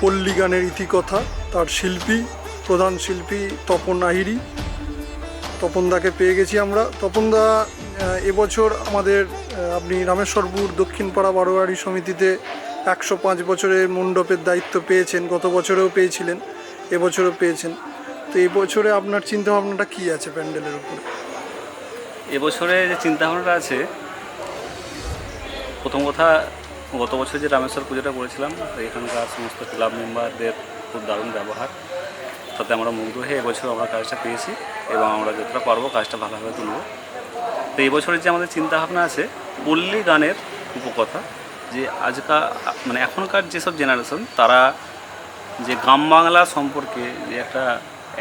পল্লী গানের ইতিকথা, তার শিল্পী, প্রধান শিল্পী তপন আহিরি তপনদাকে পেয়ে গেছি আমরা। তপনদা এবছর আমাদের আপনি রামেশ্বরপুর দক্ষিণপাড়া বারোয়ারি সমিতিতে একশো পাঁচ বছরের মণ্ডপের দায়িত্ব পেয়েছেন। গত বছরেও পেয়েছিলেন, এবছরও পেয়েছেন। তো এই বছরে আপনার চিন্তা ভাবনাটা কী আছে প্যান্ডেলের উপরে? এবছরে যে চিন্তাভাবনাটা আছে, প্রথম কথা গত বছর যে রামেশ্বর পুজোটা করেছিলাম, এখানকার সমস্ত ক্লাব মেম্বারদের খুব দারুণ ব্যবহার। তাতে আমরা মুগ্ধ হয়ে এবছর আমরা কাজটা পেয়েছি এবং আমরা যতটা পারব কাজটা ভালোভাবে তুলব। তো এই বছরের যে আমাদের চিন্তাভাবনা আছে, পল্লী গানের উপকথা, যে আজকাল মানে এখনকার যেসব জেনারেশন তারা যে গ্রাম বাংলা সম্পর্কে যে একটা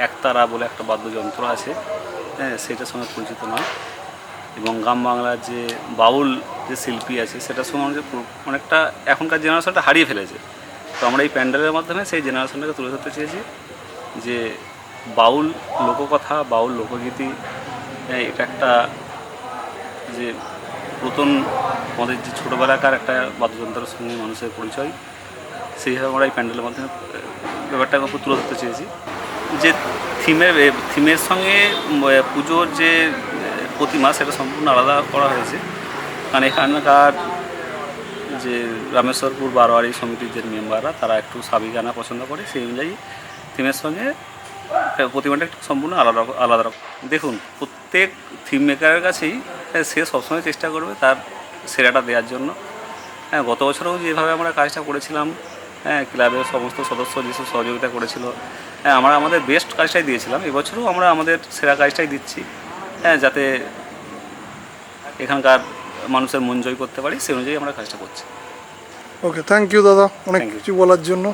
একতারা বলে একটা বাদ্যযন্ত্র আছে হ্যাঁ সেটার সঙ্গে পরিচিত নয়। এবং গ্রাম বাংলার যে বাউল যে শিল্পী আছে সেটার সঙ্গে আমাদের অনেকটা এখনকার জেনারেশনটা হারিয়ে ফেলেছে। তো আমরা এই প্যান্ডেলের মাধ্যমে সেই জেনারেশনটাকে তুলে ধরতে চেয়েছি যে বাউল লোককথা বাউল লোকগীতি হ্যাঁ, এটা একটা যে নতুন আমাদের যে ছোটোবেলাকার একটা বাদ্যযন্ত্রের সঙ্গে মানুষের পরিচয় সেইভাবে আমরা এই প্যান্ডেলের মাধ্যমে ব্যাপারটাকে তুলে ধরতে চেয়েছি। যে থিমের থিমের সঙ্গে পুজোর যে প্রতিমা সেটা সম্পূর্ণ আলাদা করা হয়েছে। কারণ এখানকার যে রামেশ্বরপুর বারোয়ারি সমিতির যে মেম্বাররা, তারা একটু সাবি গানা পছন্দ করে, সেই অনুযায়ী থিমের সঙ্গে প্রতিমাটা একটু সম্পূর্ণ আলাদা আলাদা রকম। দেখুন, প্রত্যেক থিম মেকারের কাছেই সে সবসময় চেষ্টা করবে তার সেরাটা দেওয়ার জন্য। হ্যাঁ গত বছরেও যেভাবে আমরা কাজটা করেছিলাম হ্যাঁ ক্লাবের সমস্ত সদস্য যেসব সহযোগিতা করেছিল হ্যাঁ আমরা আমাদের বেস্ট কাজটাই দিয়েছিলাম। এবছরও আমরা আমাদের সেরা কাজটাই দিচ্ছি। হ্যাঁ যাতে এখানকার মানুষের মন জয় করতে পারি সেই অনুযায়ী আমরা কাজটা করছি। ওকে থ্যাংক ইউ দাদা। অনেক কিছু বলার জন্য।